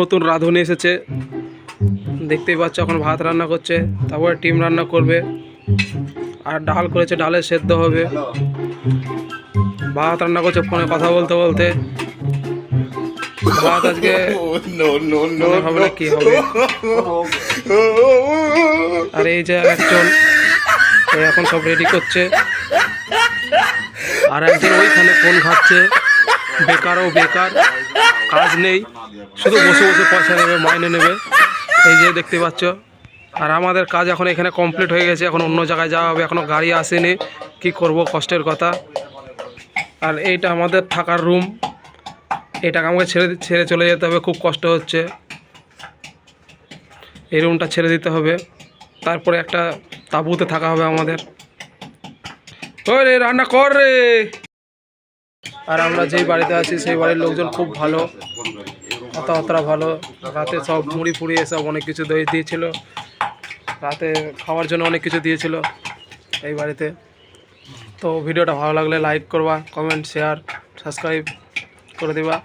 নতুন রাঁধুনি এসেছে। দেখতেই পাচ্ছ এখন ভাত রান্না করছে, তারপরে ডিম রান্না করবে। আর ডাল করেছে ডালে সেদ্ধ হবে। ভাত রান্না করছে ফোনে কথা বলতে বলতে। ভাত আজকে হবে না কি হবে। আর এই যে একজন এখন সব রেডি করছে। আর একজন ওইখানে ফোন খাচ্ছে বেকারও বেকার, কাজ নেই, শুধু বসে বসে পয়সা নেবে, মাইনে নেবে। এই যে দেখতে পাচ্ছ, আর আমাদের কাজ এখন এখানে কমপ্লিট হয়ে গেছে, এখন অন্য জায়গায় যাওয়া হবে এখনও গাড়ি আসেনি, কি করব কষ্টের কথা। আর এইটা আমাদের থাকার রুম এটাকে আমাকে ছেড়ে ছেড়ে চলে যেতে হবে, খুব কষ্ট হচ্ছে। এই রুমটা ছেড়ে দিতে হবে, তারপরে একটা তাঁবুতে থাকা হবে আমাদের। ওই রে, রান্না কর রে। আর আমরা যেই বাড়িতে আছি, সেই বাড়ির লোকজন খুব ভালো। কথাবার্তা ভালো। রাতে সব মুড়ি ফুড়ি এসব অনেক কিছু দই দিয়েছিল। রাতে খাওয়ার জন্য অনেক কিছু দিয়েছিল এই বাড়িতে। তো ভিডিওটা ভালো লাগলে লাইক করবা কমেন্ট শেয়ার সাবস্ক্রাইব করে দিবা।